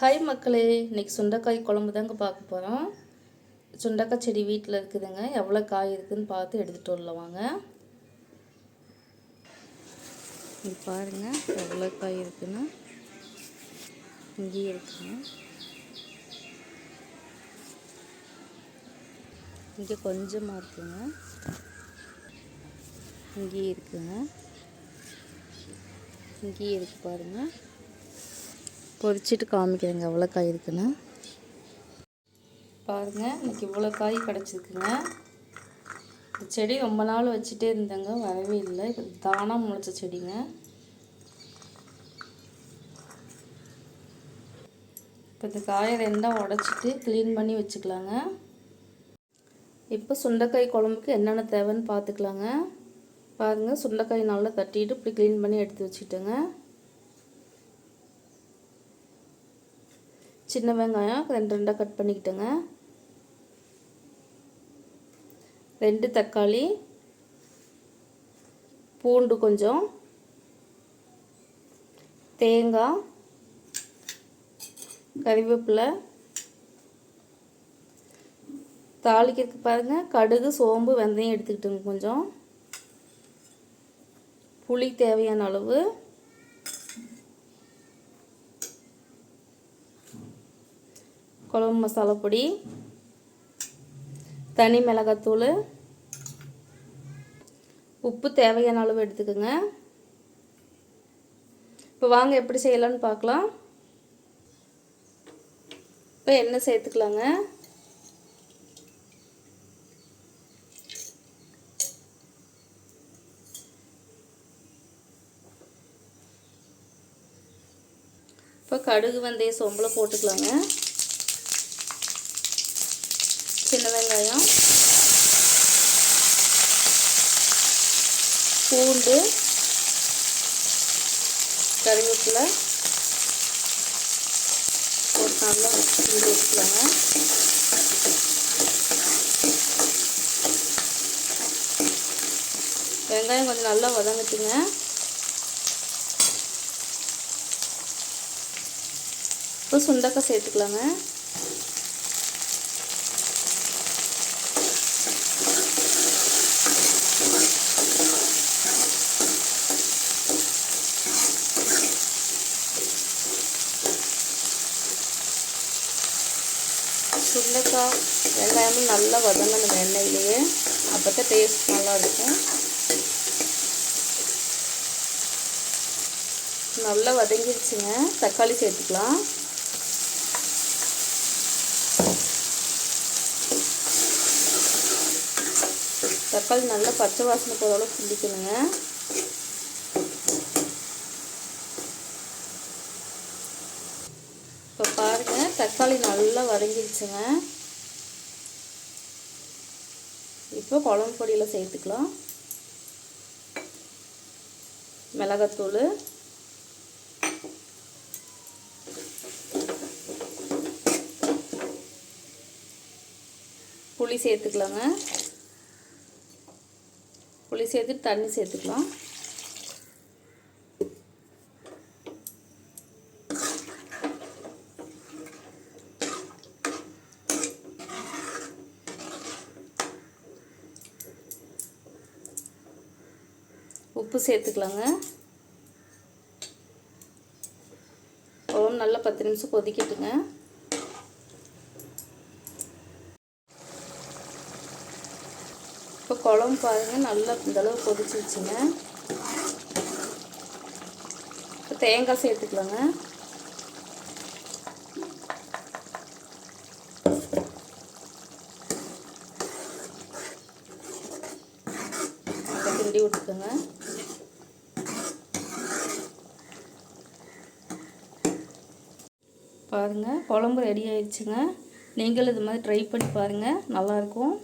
Hi மக்களே இன்னைக்கு சுண்டைக்காய் குழம்பு தாங்க பார்க்க போகிறோம் சுண்டைக்காய் செடி வீட்டில் இருக்குதுங்க. எவ்வளோ காய் இருக்குதுன்னு பார்த்து எடுத்துகிட்டு வரலாம் வாங்க பாருங்க எவ்வளோ காய் இருக்குன்னு. இங்கேயும் இருக்குங்க. இங்கே கொஞ்சமாக இருக்குங்க. இங்கேயும் இருக்குங்க. இங்கேயும் இருக்குது பாருங்கள் பொரிச்சிட்டு காமிக்கிறேங்க எவ்வளோ காய் இருக்குன்னு. பாருங்கள் இன்னைக்கு இவ்வளோ காய் கிடச்சிருக்குங்க. இந்த செடி ரொம்ப நாள் வச்சுட்டே இருந்தேங்க வரவே இல்லை. இது தானாக முளைச்ச செடிங்க. இப்போ இந்த காயை ரெண்டாக உடச்சிட்டு க்ளீன் பண்ணி வச்சுக்கலாங்க. இப்போ சுண்டைக்காய் குழம்புக்கு என்னென்ன தேவைன்னு பார்த்துக்கலாங்க. பாருங்கள் சுண்டைக்காய் நல்லா தட்டிட்டு இப்படி க்ளீன் பண்ணி எடுத்து வச்சுட்டேங்க சின்ன வெங்காயம் ரெண்டு ரெண்டாக கட் பண்ணிக்கிட்டுங்க. ரெண்டு தக்காளி பூண்டு கொஞ்சம் தேங்காய் கறிவேப்பிலை. தாளிக்கிறதுக்கு பாருங்கள் கடுகு சோம்பு வெந்தயம் எடுத்துக்கிட்டுங்க கொஞ்சம். புளி தேவையான அளவு. குழம்பு மசாலா பொடி தனி மிளகாத்தூள் உப்பு தேவையான அளவு எடுத்துக்கோங்க. இப்போ வாங்க எப்படி செய்யலான்னு பார்க்கலாம். இப்போ எண்ணெய் சேர்த்துக்கலாங்க. இப்போ கடுகு வெந்தய சோம்பில் போட்டுக்கலாங்க. சின்ன வெங்காயம். பூண்டு. கறிவேப்பிலை ஒரு நல்லா கிண்டி வச்சுக்கலாங்க வெங்காயம் கொஞ்சம் நல்லா வதங்கிட்டுங்க. இப்போ சுண்டக்காய் சேர்த்துக்கலாங்க. சுண்டைக்காய் வெங்காயமும் நல்லா வதங்கணும் எண்ணெயிலேயே அப்போ தான் டேஸ்ட் நல்லா இருக்கும் நல்லா வதங்கிடுச்சுங்க தக்காளி சேர்த்துக்கலாம். தக்காளி நல்லா பச்சை வாசனை போகிற அளவுக்கு கிண்டிக்கணுங்க இப்போ பாருங்கள் தக்காளி நல்லா வதங்கிடுச்சுங்க இப்போ குழம்பு பொடியில் சேர்த்துக்கலாம். மிளகாத்தூள். புளி சேர்த்துக்கலாங்க. புளி சேர்த்துட்டு தண்ணி சேர்த்துக்கலாம். உப்பு சேர்த்துக்கலாங்க. குழம்பு நல்லா பத்து நிமிஷம் கொதிக்கட்டுங்க. இப்போ குழம்பு பாருங்கள் நல்லா இந்தளவு கொதிச்சிருச்சுங்க இப்போ தேங்காய் சேர்த்துக்கலாங்க. கிண்டி விட்டுக்கோங்க. பாருங்கள் குழம்பு ரெடி ஆயிடுச்சுங்க. நீங்களும் இது மாதிரி ட்ரை பண்ணி பாருங்கள் நல்லாயிருக்கும்